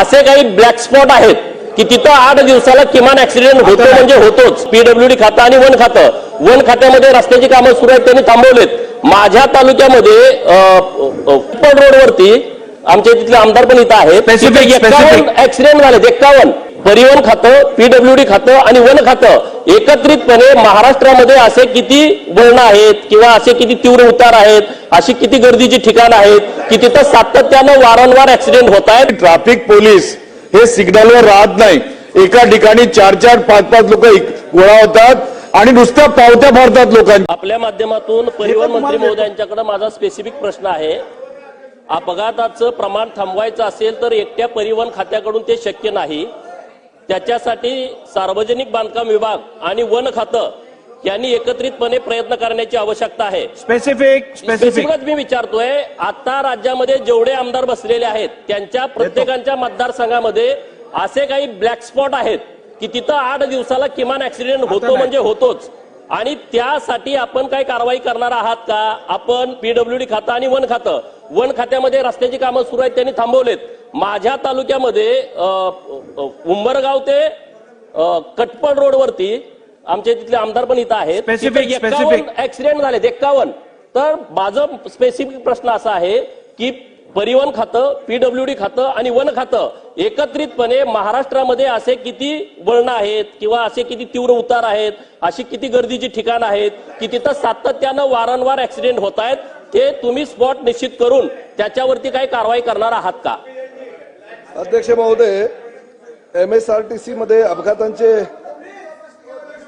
असे काही black spot आहेत की तिथं आठ दिवसाला किमान ऍक्सिडेंट होतो म्हणजे होतोच. पीडब्ल्यूडी खातं आणि वन खातं. वन खात्यामध्ये रस्त्याची कामं सुरू आहेत त्यांनी थांबवलेत. माझ्या तालुक्यामध्ये रोडवरती आमच्या तिथले आमदार पण इथं आहेत. ऍक्सिडेंट झालेत एकावन्न. परिवहन खातं पीडब्ल्यूडी खातं आणि वन खातं एकत्रितपणे महाराष्ट्रामध्ये असे किती वळण आहेत किंवा असे किती तीव्र उतार आहेत अशी किती गर्दीची ठिकाणं आहेत की तिथं सातत्यानं वारंवार ऍक्सिडेंट होत आहेत? ट्रॅफिक पोलीस हे सिग्नलवर राहत नाही. एका ठिकाणी चार चार पाच पाच लोक गोळा होतात आणि नुसत्या पावत्या फाडतात लोकांच्या. आपल्या माध्यमातून परिवहन मंत्री महोदयांच्याकडे माझा स्पेसिफिक प्रश्न आहे. अपघाताचं प्रमाण थांबवायचं असेल तर एकट्या परिवहन खात्याकडून ते शक्य नाही. त्याच्यासाठी सार्वजनिक बांधकाम विभाग आणि वन खातं यांनी एकत्रितपणे प्रयत्न करण्याची आवश्यकता आहे. स्पेसिफिक स्पेसिफिक स्पेसिफिकच मी विचारतोय आता राज्यामध्ये जेवढे आमदार बसलेले आहेत त्यांच्या प्रत्येकांच्या मतदारसंघामध्ये असे काही ब्लॅक स्पॉट आहेत की तिथं आठ दिवसाला किमान ऍक्सिडेंट होतो म्हणजे होतोच. आणि त्यासाठी आपण काय कारवाई करणार आहात का? आपण पीडब्ल्यूडी खातं आणि वन खातं. वन खात्यामध्ये रस्त्याची कामं सुरू आहेत त्यांनी थांबवलेत. माझ्या तालुक्यामध्ये उंबरगाव ते अ, कटपळ रोडवरती आमचे तिथले आमदार पण इथं आहेत. Specific, तिथे specific. 51 ऍक्सिडेंट झालेत एक्कावन्न. तर माझं स्पेसिफिक प्रश्न असा आहे की परिवहन खातं पीडब्ल्यूडी खातं आणि वन खातं एकत्रितपणे महाराष्ट्रामध्ये असे किती वळण आहेत किंवा असे किती तीव्र उतार आहेत अशी किती गर्दीची ठिकाणं आहेत की तिथं सातत्यानं वारंवार ऍक्सिडेंट होत आहेत ते तुम्ही स्पॉट निश्चित करून त्याच्यावरती काही कारवाई करणार आहात का? अध्यक्ष महोदय एम एस आर टी अपघातांचे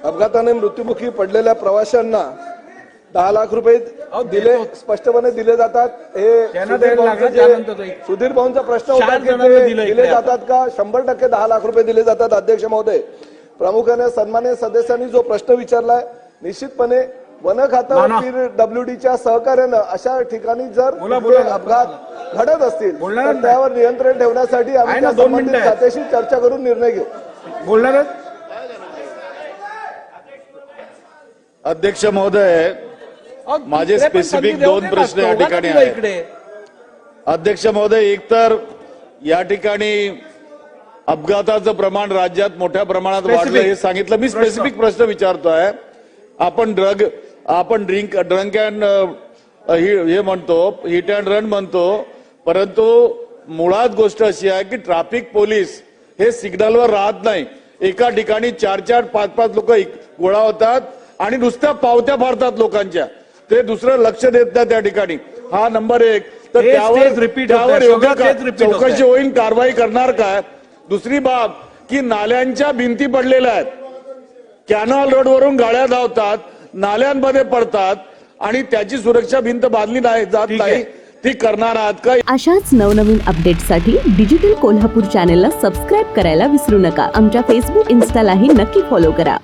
अपघाताने मृत्युमुखी पडलेल्या प्रवाशांना दहा लाख रुपये दिले स्पष्टपणे दिले जातात. हे सुधीर भाऊंचा प्रश्न होता की दिलं जातात का? शंभर टक्के दहा लाख रुपये दिले जातात अध्यक्ष महोदय. प्रामुख्याने सन्मान्य सदस्यांनी जो प्रश्न विचारलाय निश्चितपणे वन खातं ना. डब्ल्यूडीच्या सहकार्यानं अशा ठिकाणी जर बोला, कुठले बोला. अपघात घडत असतील तर. त्यावर नियंत्रण ठेवण्यासाठी आम्ही संबंधित. खात्याशी चर्चा करून निर्णय घेऊ बोलणार अध्यक्ष महोदय माझे specific दोन प्रश्न या ठिकाणी अध्यक्ष महोदय एकतर या ठिकाणी अपघाताचं प्रमाण राज्यात मोठ्या प्रमाणात. वाढलं हे सांगितलं मी. स्पेसिफिक प्रश्न विचारतोय आपण ड्रग आपण ड्रिंक ड्रंक अँड हे म्हणतो हिट अँड रन म्हणतो परंतु मुळात गोष्ट अशी आहे की ट्रॅफिक पोलीस हे सिग्नलवर राहत नाही. एका ठिकाणी चार चार पाच पाच लोक गोळा होतात आणि नुसत्या पावत्या फाडतात लोकांच्या. ते दुसरं लक्ष देत नाही त्या ठिकाणी. हा नंबर एक. तर त्यावर होतंय. चौकशी होईल कारवाई करणार काय? दुसरी बाब की नाल्यांच्या भिंती पडलेल्या आहेत. कॅनॉल रोडवरून गाड्या धावतात. नाल्यांमध्ये पडतात आणि त्याची सुरक्षा भिंत बांधली नाही जात. नाही. ती करणार आहात का? अशाच नवनवीन अपडेट्ससाठी डिजिटल कोल्हापूर चॅनेलला सबस्क्राईब करायला विसरू नका. आमच्या फेसबुक इन्स्टालाही नक्की फॉलो करा.